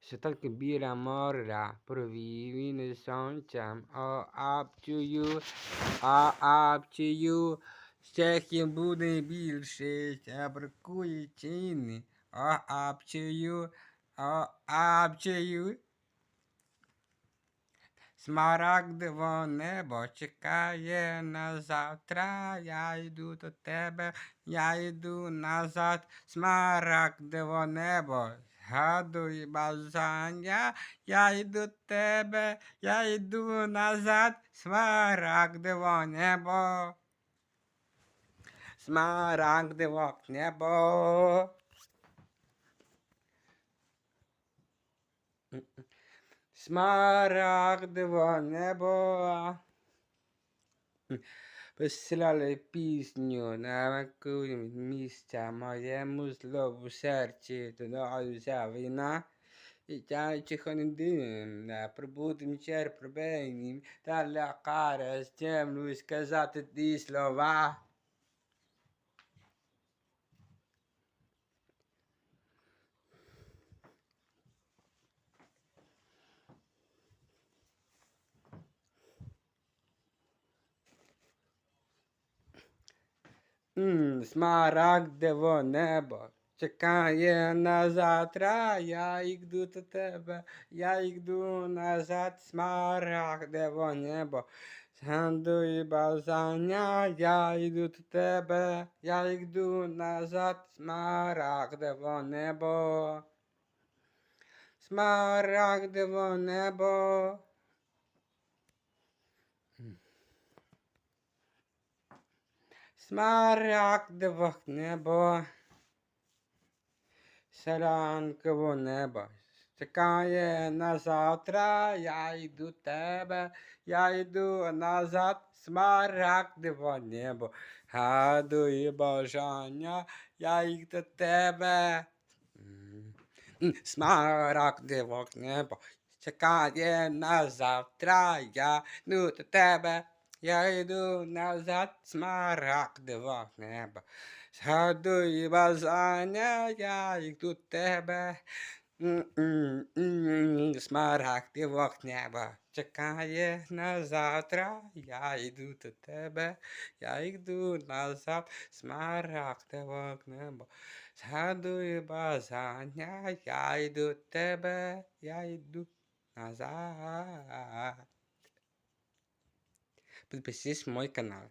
Світанки біля моря, провівіни сонцем, о, you, а you. Стехів буде більше, ще бракує ціни, о, up to you, о, up to you. Смарагдово небо чекає на завтра. Я йду до тебе, я йду назад, смарагдово небо. Згадуй бажання, я йду до тебе, я йду назад, смарагдово небо. Смарагдово небо. Посилали пісню на якомусь місця моєму злову серці, доноситься війна. І тягнучи не дим, на пробутим черпробейнім, та лякаре з темну сказати ті слова. М, Смарагдово небо чекає на завтра, я йду до тебе, я йду назад, смарагдово небо. Згадуй бажання, я йду до тебе, я йду назад, смарагдово небо. Смарагдово небо. Смарагдове небо, селянкове небо. Чекає на завтра, я йду тебе, я йду назад, смарагдове небо. Гадую бажання, я йду до тебе. Смарагдове небо. Чекає на завтра, я йду до тебе. Я йду назад, смарагдове небо. Згадую бажання, я йду тебе. Смарагдове небо. Чекає на завтра, я йду до тебе, я йду назад, смарагдове небо. Згадую бажання, я йду до тебе, я йду назад. Подпишись в мой канал.